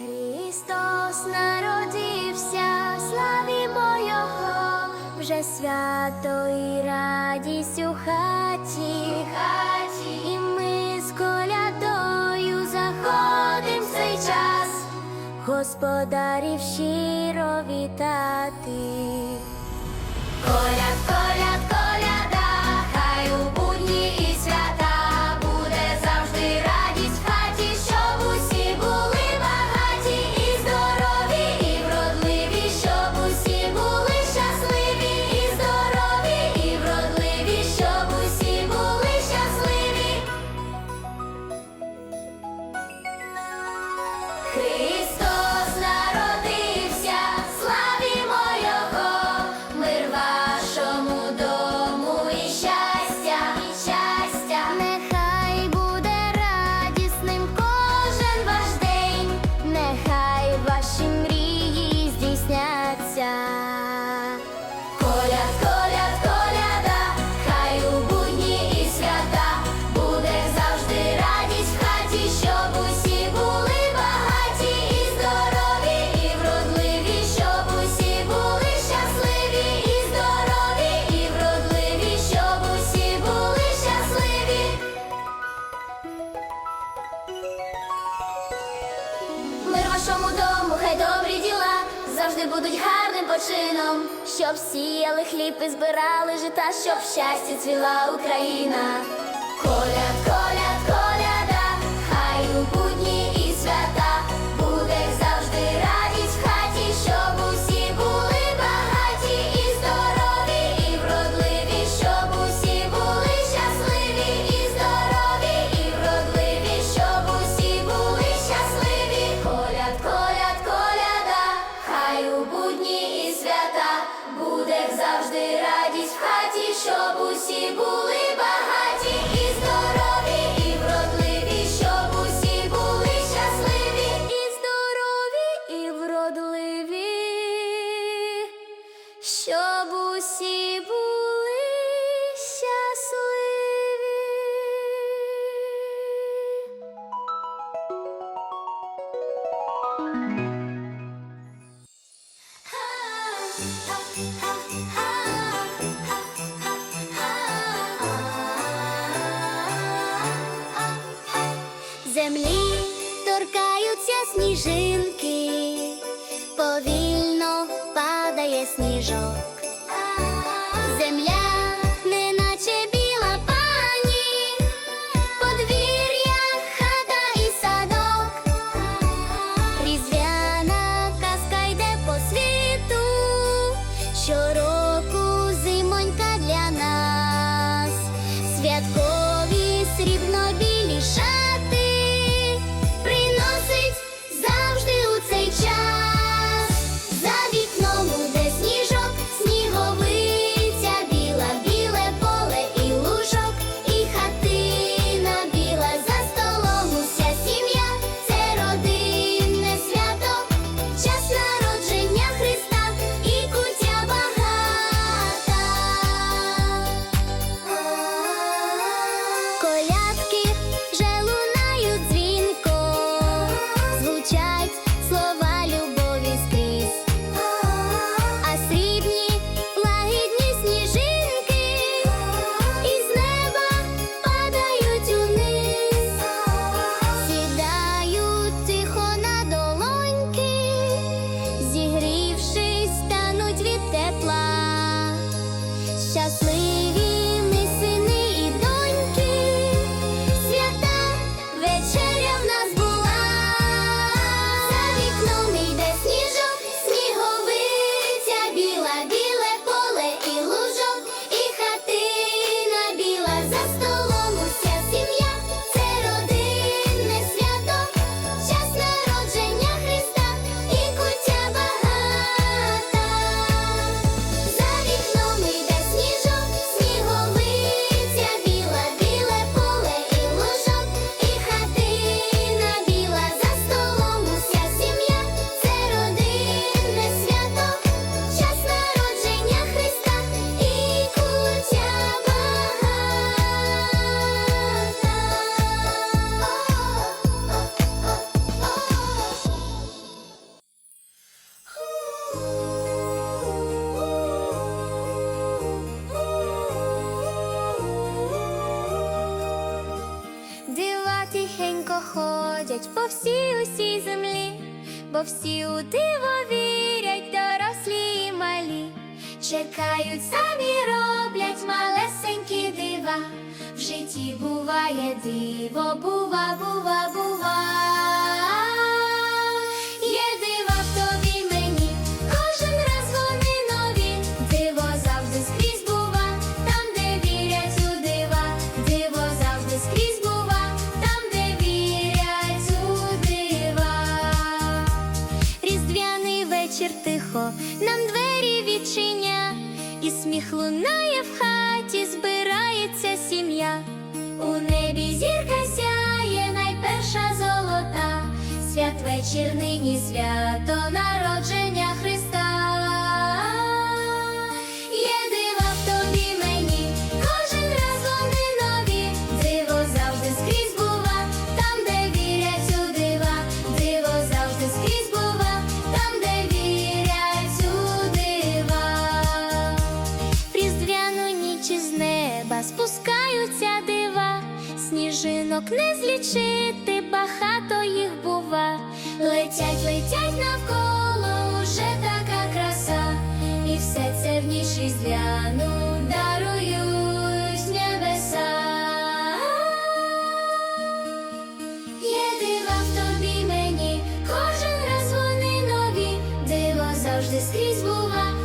Христос народився, славімо Його, вже свято і радість у хаті, у хаті. і ми з колядою заходимо в цей час, господарів щиро вітати. Коляд, коляд, коляд. щоб сіяли хліб і збирали жита, щоб щастя цвіла Україна. Коля, коля. завжди радість в хаті, щоб усі були багаті, і здорові, і вродливі, щоб усі були щасливі, і здорові, і вродливі, щоб усі були. Землі торкаються сніжинки, повільно падає сніжок. Ходять по всій усій землі, бо всі у диво вірять, дорослі і малі. Чекають, самі роблять малесенькі дива. В житті буває диво, бува, бува, бува. Тихо, нам двері відчиня, і сміх лунає в хаті, збирається сім'я. У небі зірка сяє, найперша золота, святвечір нині свято не багато їх бува. Летять, летять навколо уже така краса, і все це в ніч різдвяну дарують небеса. Є дива в тобі мені, кожен раз вони нові, диво завжди скрізь бува.